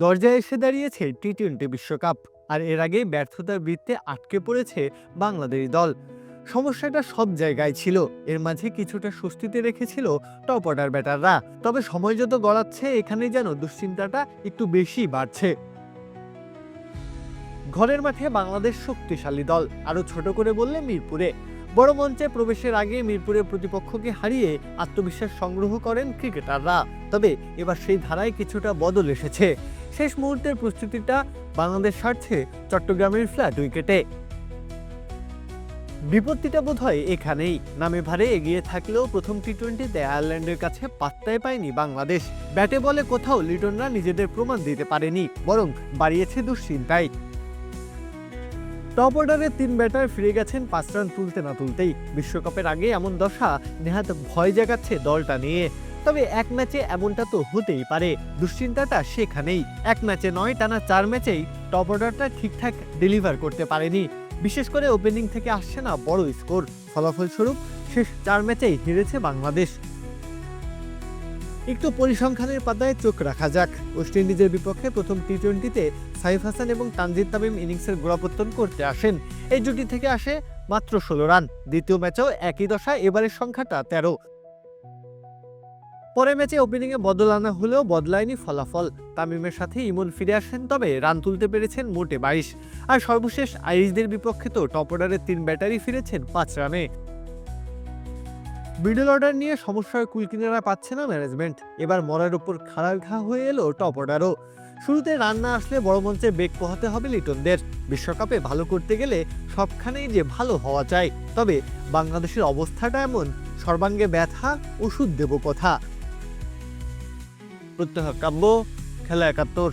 দরজায় এসে দাঁড়িয়েছে টি টোয়েন্টি বিশ্বকাপ, আর এর আগে ব্যর্থতার বৃত্তে আটকে পড়েছে বাংলাদেশ দল। সমস্যাটা সব জায়গায় ছিল, এর মাঝে কিছুটা স্বস্তিতে রেখেছিল টপ অর্ডার ব্যাটাররা। তবে সময় যত গড়াচ্ছে এখানে যেন দুশ্চিন্তাটা একটু বেশি বাড়ছে। ঘরের মাঠে বাংলাদেশ শক্তিশালী দল, আরও ছোট করে বললে মিরপুরে। বড় মঞ্চে প্রবেশের আগে মিরপুরের প্রতিপক্ষকে হারিয়ে আত্মবিশ্বাস সংগ্রহ করেন ক্রিকেটাররা। তবে এবার সেই ধারায় কিছুটা বদল এসেছে। শেষ মুহূর্তের প্রস্তুতিটা বাংলাদেশ সারছে চট্টগ্রামের ফ্ল্যাট উইকেটে। বিপত্তিটা বোধহয় এখানেই। নামে ভারে এগিয়ে থাকলেও প্রথম টি টোয়েন্টিতে আয়ারল্যান্ডের কাছে পাত্তায় পায়নি বাংলাদেশ। ব্যাটে বলে কোথাও লিটনরা নিজেদের প্রমাণ দিতে পারেনি, বরং বাড়িয়েছে দুশ্চিন্তায়। টপ অর্ডারের তিন ব্যাটার ফিরে গেছেন পাঁচ রান তুলতে না তুলতেই। বিশ্বকাপের আগে এমন দশা নেহাত ভয় জাগাচ্ছে দলটা নিয়ে। তবে এক ম্যাচে এমনটা তো হতেই পারে, দুশ্চিন্তাটা সেখানেই। এক ম্যাচে নয়, টানা চার ম্যাচেই টপ অর্ডারটা ঠিকঠাক ডেলিভার করতে পারেনি। বিশেষ করে ওপেনিং থেকে আসছে না বড় স্কোর। ফলাফলস্বরূপ শেষ চার ম্যাচেই হেরেছে বাংলাদেশ। একটু পরিসংখ্যানের পাতায় চোখ রাখা যাক। ওয়েস্ট ইন্ডিজের বিপক্ষে প্রথম টি টোয়েন্টিতে সাইফ হাসান এবং তানজিদ তামিম ইনিংসের গোড়াপত্তন করতে আসেন। এই জুটি থেকে আসে মাত্র ষোলো রান। দ্বিতীয় ম্যাচেও একই দশা এবারের সংখ্যাটা তেরো। পরের ম্যাচে ওপেনিংয়ে বদল আনা হলেও বদলায়নি ফলাফল। তামিমের সাথে ইমন ফিরে আসেন, তবে রান তুলতে পেরেছেন মোটে বাইশ। আর সর্বশেষ আইরিশদের বিপক্ষে তো টপ অর্ডারের তিন ব্যাটারি ফিরেছেন পাঁচ রানে। মিডল অর্ডার নিয়ে সমস্যার কুলকিনারা পাচ্ছে না ম্যানেজমেন্ট এবার মরার উপর খাড়ার ঘা হয়ে এলো টপ অর্ডারও শুরুতে রান্না আসলে বড় মঞ্চে বেগ পোহাতে হবে লিটনদের। বিশ্বকাপে ভালো করতে গেলে সবখানেই যে ভালো হওয়া চাই। তবে বাংলাদেশের অবস্থাটা এমন, সর্বাঙ্গে ব্যথা, ওষুধ দেব কথা। প্রত্যহ কাব্য, খেলা একাত্তর।